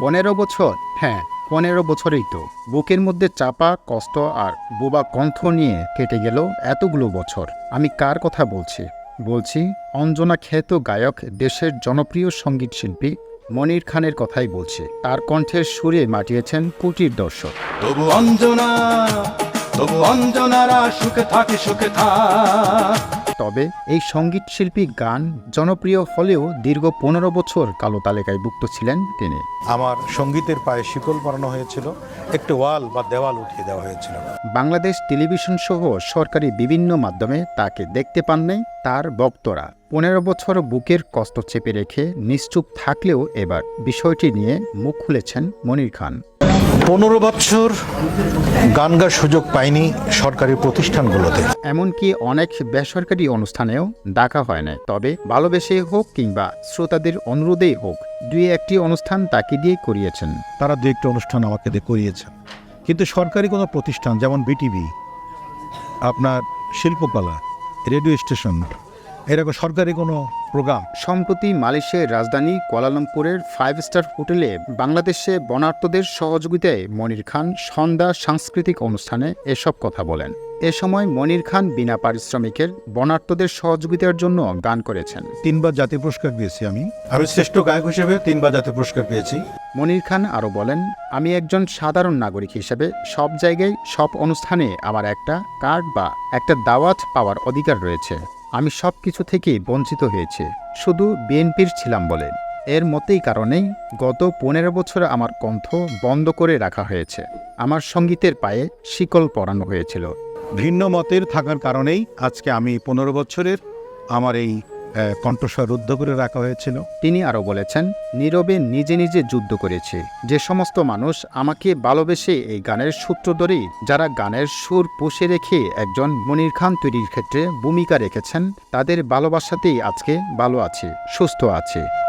পনেরো বছর হ্যাঁ পনেরো বছরেই তো। বুকের মধ্যে চাপা, কষ্ট আর বোবা কণ্ঠ নিয়ে কেটে গেল এতগুলো বছর। আমি কার কথা বলছি? বলছি, অঞ্জনা খ্যাত গায়ক, দেশের জনপ্রিয় সংগীত শিল্পী মনির খানের কথাই বলছে। তার কণ্ঠের সুরে মাটিয়েছেন কোটির দর্শক। তবু অঞ্জনা, তবু অঞ্জনারা সুখে থাকে, সুখে থাক। তবে এই সংগীত শিল্পী গান জনপ্রিয় হলেও দীর্ঘ পনেরো বছর কালো তালিকায় ভুক্ত ছিলেন তিনি। আমার সঙ্গীতের পায়ে শিকল পরানো হয়েছিল একটি ওয়াল বা দেওয়াল উঠিয়ে দেওয়া হয়েছিল। বাংলাদেশ টেলিভিশন সহ সরকারি বিভিন্ন মাধ্যমে তাকে দেখতে পাননি নাই তার বক্তরা। পনেরো বছর বুকের কষ্ট চেপে রেখে নিশ্চুপ থাকলেও এবার বিষয়টি নিয়ে মুখ খুলেছেন মনির খান। পনেরো বছর গান গার সুযোগ পায়নি সরকারি প্রতিষ্ঠানগুলোতে। এমনকি অনেক বেসরকারি অনুষ্ঠানেও ডাকা হয় না তবে ভালোবেসে হোক কিংবা শ্রোতাদের অনুরোধেই হোক দুই একটি অনুষ্ঠান তাকে দিয়ে করিয়েছেন। তারা দু একটি অনুষ্ঠান আমাকে দিয়ে করিয়েছেন। কিন্তু সরকারি কোনো প্রতিষ্ঠান যেমন বিটিভি আপনার শিল্পকলা রেডিও স্টেশন এরকম সরকারি কোনো প্রোগ্রাম? সম্প্রতি মালয়েশিয়ার রাজধানী কুয়ালালামপুরের ফাইভ স্টার হোটেলে বাংলাদেশে বনার্থদের সহযোগিতায় মনির খান সন্ধ্যা সাংস্কৃতিক অনুষ্ঠানে এসব কথা বলেন। এ সময় মনির খান বিনা পারিশ্রমিকের বনার্থদের সহযোগিতার জন্য গান করেছেন। তিনবার জাতীয় পুরস্কার পেয়েছি আমি। আমি শ্রেষ্ঠ গায়ক হিসেবে তিনবার জাতীয় পুরস্কার পেয়েছি। মনির খান আরও বলেন আমি একজন সাধারণ নাগরিক হিসেবে সব জায়গায় সব অনুষ্ঠানে আমার একটা কার্ড বা একটা দাওয়াত পাওয়ার অধিকার রয়েছে। আমি সব কিছু থেকেই বঞ্চিত হয়েছে। শুধু বিএনপির ছিলাম বলে। এর মতেই কারণেই গত পনেরো বছরে আমার কণ্ঠ বন্ধ করে রাখা হয়েছে। আমার সঙ্গীতের পায়ে শিকল পরানো হয়েছিল। ভিন্ন মতের থাকার কারণেই আজকে আমি পনেরো বছরের আমার এই কণ্ঠস্বর রুদ্ধ করে রাখা হয়েছিল। তিনি আরও বলেছেন, নীরবে নিজে নিজে যুদ্ধ করেছে। যে সমস্ত মানুষ আমাকে ভালোবেসে এই গানের সূত্র ধরেই, যারা গানের সুর পুষে রেখে একজন মনির খান তৈরির ক্ষেত্রে ভূমিকা রেখেছেন, তাদের ভালোবাসাতেই আজকে ভালো আছে, সুস্থ আছে।